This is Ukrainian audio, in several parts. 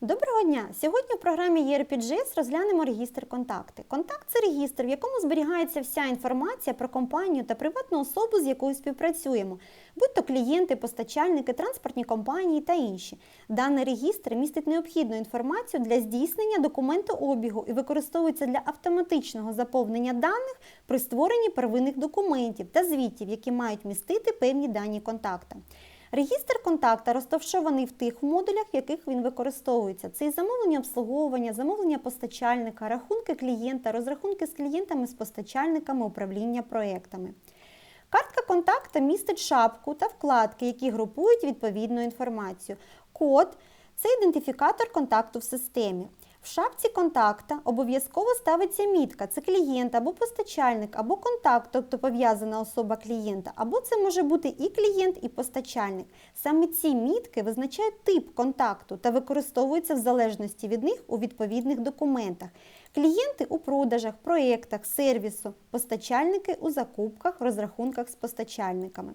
Доброго дня! Сьогодні в програмі ERPGS розглянемо регістр контакти. Контакт це регістр, в якому зберігається вся інформація про компанію та приватну особу, з якою співпрацюємо, будь то клієнти, постачальники, транспортні компанії та інші. Даний регістр містить необхідну інформацію для здійснення документообігу і використовується для автоматичного заповнення даних при створенні первинних документів та звітів, які мають містити певні дані контакта. Регістр контакта розташований в тих модулях, в яких він використовується. Це і замовлення обслуговування, замовлення постачальника, рахунки клієнта, розрахунки з клієнтами, з постачальниками, управління проектами. Картка контакта містить шапку та вкладки, які групують відповідну інформацію. Код це ідентифікатор контакту в системі. В шапці контакта обов'язково ставиться мітка. Це клієнт або постачальник, або контакт, тобто пов'язана особа клієнта, або це може бути і клієнт, і постачальник. Саме ці мітки визначають тип контакту та використовуються в залежності від них у відповідних документах. Клієнти у продажах, проєктах, сервісу, постачальники у закупках, розрахунках з постачальниками.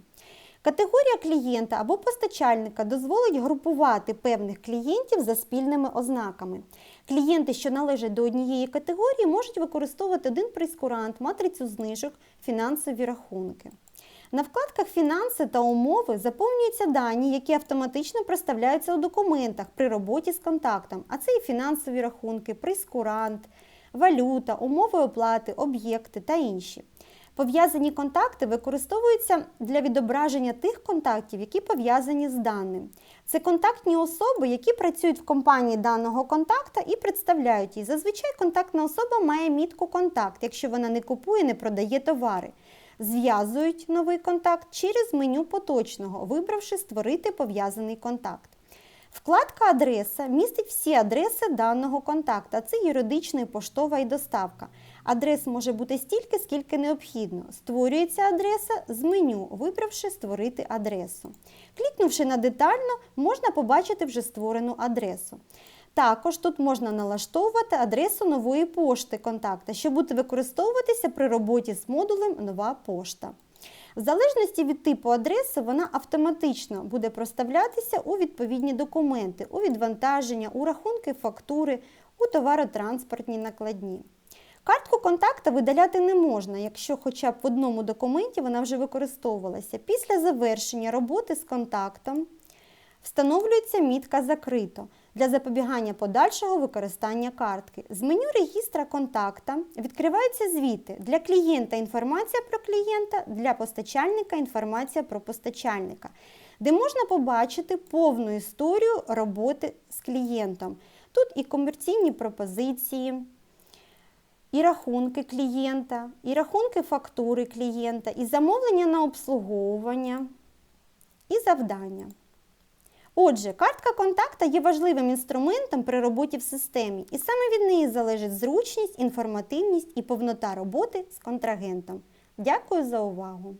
Категорія клієнта або постачальника дозволить групувати певних клієнтів за спільними ознаками. Клієнти, що належать до однієї категорії, можуть використовувати один прейскурант, матрицю знижок, фінансові рахунки. На вкладках Фінанси та умови заповнюються дані, які автоматично проставляються у документах при роботі з контактом, а це і фінансові рахунки, прейскурант, валюта, умови оплати, об'єкти та інші. Пов'язані контакти використовуються для відображення тих контактів, які пов'язані з даним. Це контактні особи, які працюють в компанії даного контакта і представляють її. Зазвичай контактна особа має мітку контакт, якщо вона не купує, не продає товари. Зв'язують новий контакт через меню поточного, вибравши Створити пов'язаний контакт. Вкладка Адреса містить всі адреси даного контакта. Це юридична, поштова і доставка. Адрес може бути стільки, скільки необхідно. Створюється адреса з меню, вибравши Створити адресу. Клікнувши на детально, можна побачити вже створену адресу. Також тут можна налаштовувати адресу нової пошти контакта, що буде використовуватися при роботі з модулем Нова пошта. В залежності від типу адреси вона автоматично буде проставлятися у відповідні документи, у відвантаження, у рахунки фактури, у товаротранспортній накладні. Картку контакта видаляти не можна, якщо хоча б в одному документі вона вже використовувалася. Після завершення роботи з контактом встановлюється мітка Закрито для запобігання подальшого використання картки. З меню регістра контакта відкриваються звіти. Для клієнта інформація про клієнта, для постачальника інформація про постачальника, де можна побачити повну історію роботи з клієнтом. Тут і комерційні пропозиції. І рахунки клієнта, і рахунки фактури клієнта, і замовлення на обслуговування, і завдання. Отже, картка контакта є важливим інструментом при роботі в системі, і саме від неї залежить зручність, інформативність і повнота роботи з контрагентом. Дякую за увагу!